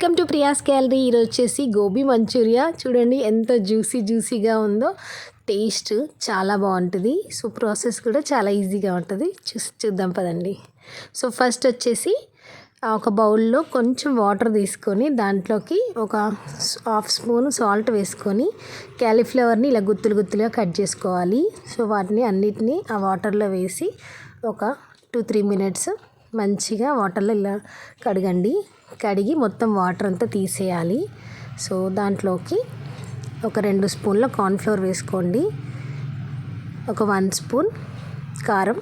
Welcome to Priya's gallery. ఈరోజు వచ్చేసి gobi Manchuria. చూడండి ఎంత జ్యూసీ జ్యూసీగా ఉందో. టేస్ట్ చాలా బాగుంటుంది సో ప్రాసెస్ కూడా చాలా ఈజీగా ఉంటుంది. చూసి చూద్దాం పదండి. సో ఫస్ట్ వచ్చేసి ఒక బౌల్లో కొంచెం వాటర్ తీసుకొని దాంట్లోకి ఒక హాఫ్ స్పూన్ సాల్ట్ వేసుకొని క్యాలీఫ్లవర్ని ఇలా గుత్తులు గుత్తులుగా కట్ చేసుకోవాలి. సో వాటిని అన్నిటినీ ఆ వాటర్లో వేసి ఒక టూ త్రీ మినిట్స్ మంచిగా వాటర్లో ఇలా కడగండి. కడిగి మొత్తం వాటర్ అంతా తీసేయాలి. సో దాంట్లోకి ఒక రెండు స్పూన్ల కార్న్ఫ్లోర్ వేసుకోండి. ఒక వన్ స్పూన్ కారం.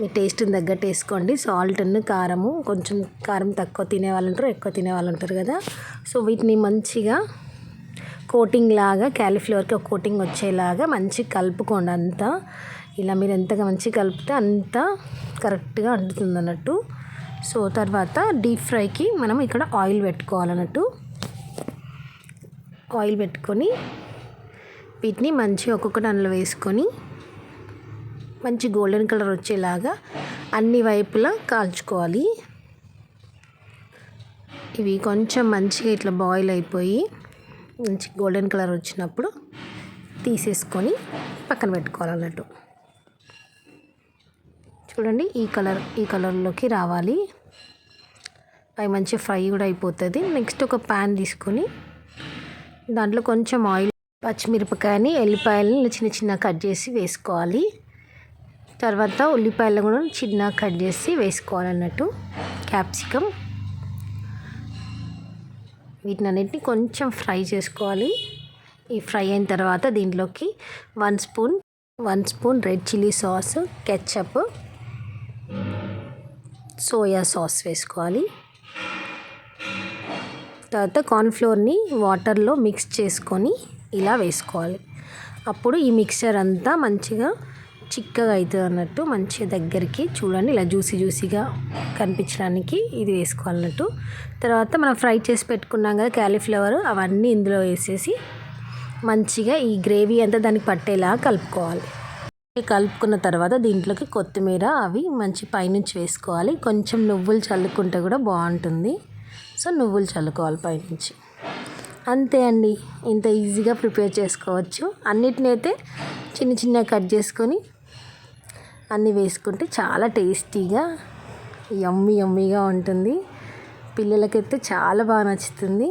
మీ టేస్ట్ని తగ్గట్టు వేసుకోండి. సాల్ట్ కారము కొంచెం కారం తక్కువ తినే వాళ్ళు ఉంటారు ఎక్కువ తినే వాళ్ళు ఉంటారు కదా. సో వీటిని మంచిగా కోటింగ్ లాగా క్యాలీఫ్లవర్కి ఒక కోటింగ్ వచ్చేలాగా మంచిగా కలుపుకోండి అంతా. ఇలా మీరు ఎంతగా మంచిగా కలిపితే అంత కరెక్ట్గా అంటుతుంది అన్నట్టు. సో తర్వాత డీప్ ఫ్రైకి మనం ఇక్కడ ఆయిల్ పెట్టుకోవాలన్నట్టు. ఆయిల్ పెట్టుకొని వీటిని మంచిగా ఒక్కొక్కటి అందులో వేసుకొని మంచి గోల్డెన్ కలర్ వచ్చేలాగా అన్ని వైపులా కాల్చుకోవాలి. ఇవి కొంచెం మంచిగా ఇట్లా బాయిల్ అయిపోయి మంచి గోల్డెన్ కలర్ వచ్చినప్పుడు తీసేసుకొని పక్కన పెట్టుకోవాలన్నట్టు. చూడండి ఈ కలర్ ఈ కలర్లోకి రావాలి. అవి మంచిగా ఫ్రై కూడా అయిపోతుంది. నెక్స్ట్ ఒక ప్యాన్ తీసుకొని దాంట్లో కొంచెం ఆయిల్ పచ్చిమిరపకాయని ఎల్లిపాయలని చిన్న చిన్న కట్ చేసి వేసుకోవాలి. తర్వాత ఉల్లిపాయలు కూడా చిన్న కట్ చేసి వేసుకోవాలన్నట్టు క్యాప్సికమ్. వీటిని అన్నింటినీ కొంచెం ఫ్రై చేసుకోవాలి. ఈ ఫ్రై అయిన తర్వాత దీంట్లోకి one spoon one spoon red chilli sauce ketchup soya sauce వేసుకోవాలి. తర్వాత కార్న్ఫ్లోర్ని వాటర్లో మిక్స్ చేసుకొని ఇలా వేసుకోవాలి. అప్పుడు ఈ మిక్సర్ అంతా మంచిగా చిక్కగా అవుతుంది అన్నట్టు మంచిగా దగ్గరికి చూడండి ఇలా జ్యూసీ జ్యూసీగా కనిపించడానికి ఇది వేసుకోవాలన్నట్టు తర్వాత మనం ఫ్రై చేసి పెట్టుకున్నాం కదా క్యాలీఫ్లవర్ అవన్నీ ఇందులో వేసేసి మంచిగా ఈ గ్రేవీ అంతా దానికి పట్టేలా కలుపుకోవాలి. కలుపుకున్న తర్వాత దీంట్లోకి కొత్తిమీర అవి మంచి పైనుంచి వేసుకోవాలి. కొంచెం నువ్వులు చల్లుకుంటే కూడా బాగుంటుంది. సో నువ్వులు చల్లుకోవాలి పైనుంచి. అంతే అండి. ఇంత ఈజీగా ప్రిపేర్ చేసుకోవచ్చు. అన్నిటిని అయితే చిన్న చిన్న కట్ చేసుకొని అన్నీ వేసుకుంటే చాలా టేస్టీగా యమ్మీ యమ్మీగా ఉంటుంది. పిల్లలకైతే చాలా బాగా నచ్చుతుంది.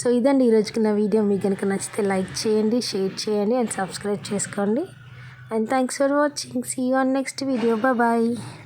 సో ఇదండి ఈరోజుకి నా వీడియో. మీకు కనుక నచ్చితే లైక్ చేయండి షేర్ చేయండి అండ్ సబ్స్క్రైబ్ చేసుకోండి. And thanks for watching. See you on next video. Bye bye